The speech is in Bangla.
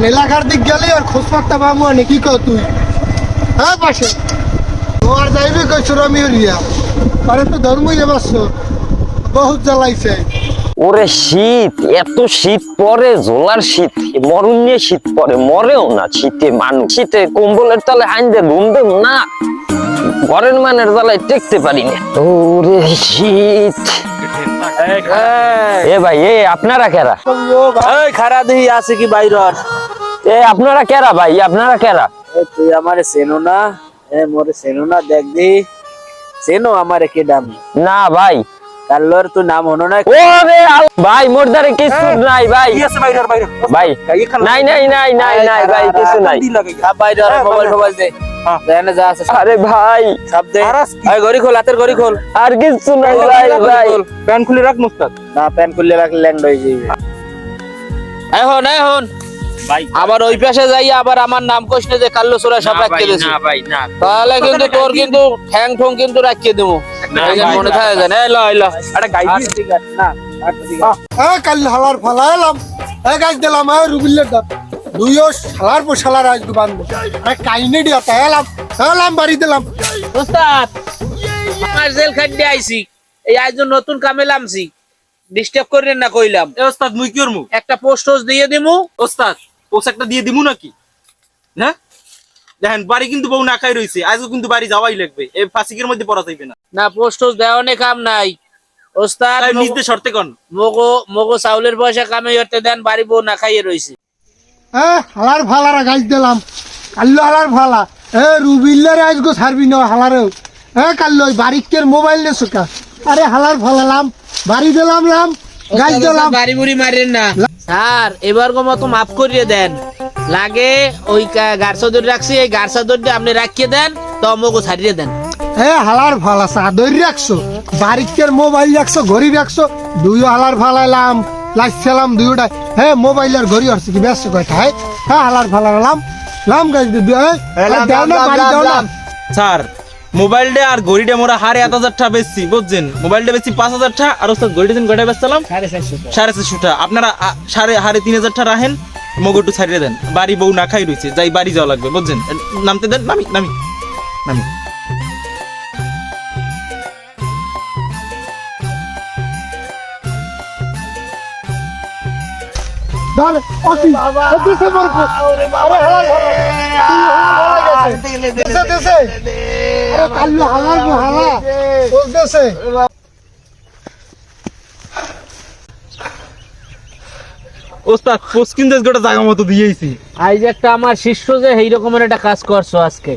মানে এলাকার দিক গেলে আর খোঁজ পাত্তা পাবো আনে কি কর তুই? হ্যাঁ পাশে। তোমার যাইবে কই সুরমি হরিয়া আরে তো ধর্মই যাবাস বহুত জ্বালাইছে। ওরে শীত এত শীত পরে জোলার শীত মরণ নিয়ে শীত পরে মরেও না শীতে মানুষ। শীতে কম্বলের তলে হাইন্দে ঘুম দেব না ঘরের মানের জ্বালায় টেকতে পারি না। ওরে শীত। এ ভাই এ আপনারা কেরা? খারা দেহি আছে কি বাইরর এ আপনারা কেরা ভাই? আপনারা কেরা? এ তুই আমারে চেনো না? এ মোরে চেনো না দেখ দি। চেনো আমারে কে ডাম না ভাই। কাল্লোর তুই নাম হনো না। ওরে ভাই মোর দ্বারে কিছু নাই ভাই। আছে বাইরের বাইরে? ভাই নাই নাই নাই নাই নাই ভাই কিছু নাই। সব বাইরর মোবাইল মোবাইল দে। দেনে যা আছে আরে ভাই। সব দে। এই গড়ি খোল হাতের গড়ি খোল। আর কিছু নাই ভাই ভাই। প্যান খুলে। রাখ মুস্তাদ। না প্যান রাখলে ল্যাংড হয়ে যাবে। এখন এখন। আবার ওই পাশে যাই আবার আমার নাম কোশনে যে কাল্লো সোরা সব রাখিয়ে দিছি। তাহলে কিন্তু তোর কিন্তু ঠ্যাং ঠং কিন্তু রাখিয়ে দেবো। মনে থাকে জানে এই ল এই ল। একটা গাই ঠিক আছে না কাল হালার ফালা এলাম। গাছ দিলাম রুবিল্লের দাম দুইও শালার পর শালার আসব বান্ধব আরে কাইনে দিয়া তাই এলাম। এলাম বাড়ি দিলাম। ওস্তাদ আমার জেল খাদ্যে আইছি। এই আজ নতুন কামে লামছি ডিস্টার্ব করেন না কইলাম। এ ওস্তাদ মুই কি করমু? একটা পোস্ট দিয়ে দিমু। ওস্তাদ পোস একটা দিয়ে দিমু নাকি? না দেখেন বাড়ি কিন্তু বউ না খাই রইছে আজকে কিন্তু বাড়ি যাওয়াই লাগবে। এই ফাসিকের মধ্যে পড়া যাইবে না। না পোস্ট টোস্ট দেওয়ানে কাম নাই। ওস্তাদ নিজে শর্তে কন। মগো মগো চাউলের পয়সা কামে হতে দেন বাড়ি বউ না খাইয়ে হ্যাঁ হালার ফালারা গাছ দিলাম। কাল্লো হালার ফালা এ রুবিল্লারে আজগো ছাড়বি না হালারেও। হ্যাঁ কাল্লো বাড়িকের মোবাইল নে সুকা আরে হালার ফালালাম বাড়ি দিলাম লাম। গাছ দিলাম বাড়ি বুড়ি মারেন না। স্যার এবার গো মতো মাফ করিয়ে দেন। লাগে ওই গাড়সা দড়ি রাখছি এই গাড়সা দড়ি আপনি রাখিয়ে দেন তো মগো ছাড়িয়ে দেন। এ হালার ফালা চাদর রাখছো বাড়িকের মোবাইল রাখছো ঘড়ি রাখছো দুইও হালার ফালাইলাম লাইছিলাম দুইটা হ্যাঁ মোবাইল আর ঘড়ি হচ্ছে কি ব্যস্ত কয়টা হ্যাঁ হ্যাঁ হালার ফালালাম লাম গাছ দিবি দেও না বাড়ি দেও না। স্যার মোবাইলটা আর ঘড়িটা মোরা হারে এক হাজার টাকা বেচছি বুঝছেন? মোবাইলটা বেচছি পাঁচ হাজার টাকা আর ওস্তাদ ঘড়িটা দিন ঘড়িটা বেচছিলাম? সাড়ে চারশো টাকা। আপনারা সাড়ে হারে তিন হাজার টাকা রাখেন মগটু ছাড়িয়ে দেন। বাড়ি বউ না খাই রয়েছে যাই বাড়ি যাওয়া লাগবে বুঝছেন? নামতে দেন নামি নামি। নামি। ধর অতি দিছে বরফ। আরে হালার ফালা দেশে দেশে আরে কাল্লো হালার কিন্তু গোটা জায়গা মতো দিয়েছি আজ একটা আমার শিষ্য যে এই রকমের একটা কাজ করছ আজকে।